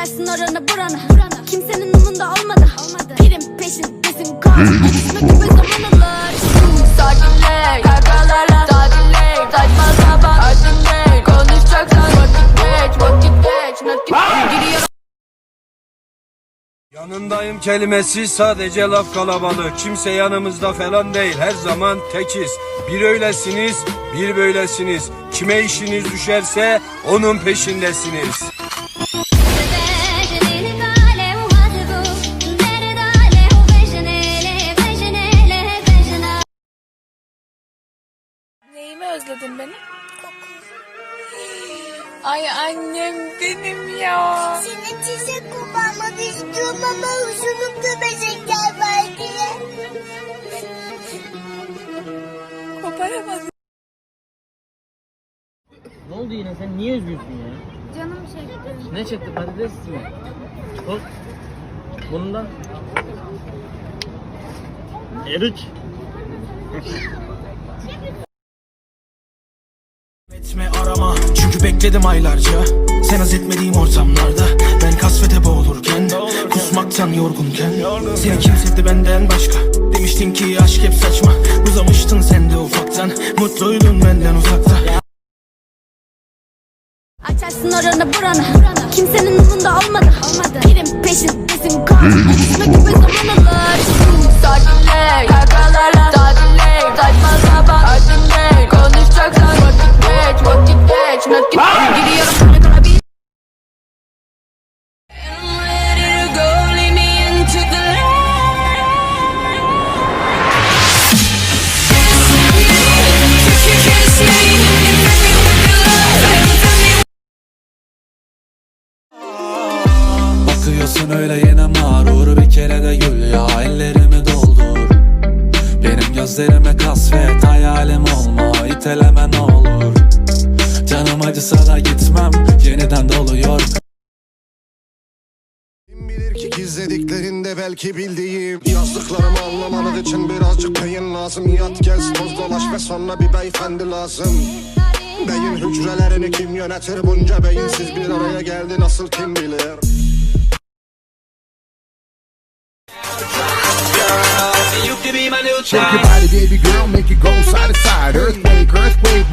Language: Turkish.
Açarsın oranı buranı Kimsenin umunda olmadı Pirim peşindesin kan Acısına gibi zaman alır Sakinle, kavgalarla Tatilde, saçma sapan Ardinde, konuşacaksan Vakit geç, vakit geç Nakit giriyor Yanındayım kelimesi sadece laf kalabalık. Kimse yanımızda falan değil. Her zaman tekiz. Bir öylesiniz, bir böylesiniz. Kime işiniz düşerse onun peşindesiniz. Neyimi özledin beni? Ay annem benim ya. Seni çiçek kullanmak istiyorum ama hoşunumda beşekler var diye. Koparamadım. Ne oldu yine sen niye üzgünsün ya? Canım çekti Ne çekti patates mi? Tut. Bundan. Erik. Etme arama. Çünkü bekledim aylarca. Sen haz etmediğim ortamlarda Ben kasvete boğulurken Kusmaktan yorgunken. Seni kim sevdi benden başka. Demiştin ki aşk hep saçma. Uzamıştın sen de ufaktan. Mutluydun benden uzakta. Açarsın oranı buranı. Kimsenin umunda olmadı. Pirim peşindesin kan Acısına gibi zaman Bakıyorsun öyle yine mağrur. Bir kere de gül ya ellerimi doldur. Benim gözlerime kasvet hayalim olma iteleme ne olur. Canım acısa da gitmem yeniden doluyor. Kim bilir ki gizlediklerinde belki bildiğim Yazdıklarımı anlamanız için birazcık beyin lazım. Yat gez toz dolaş ve sonra bir beyefendi lazım. Beyin hücrelerini kim yönetir? Bunca beyinsiz bir araya geldi nasıl kim bilir Shake your body baby girl make it go side to side. Earthquake earthquake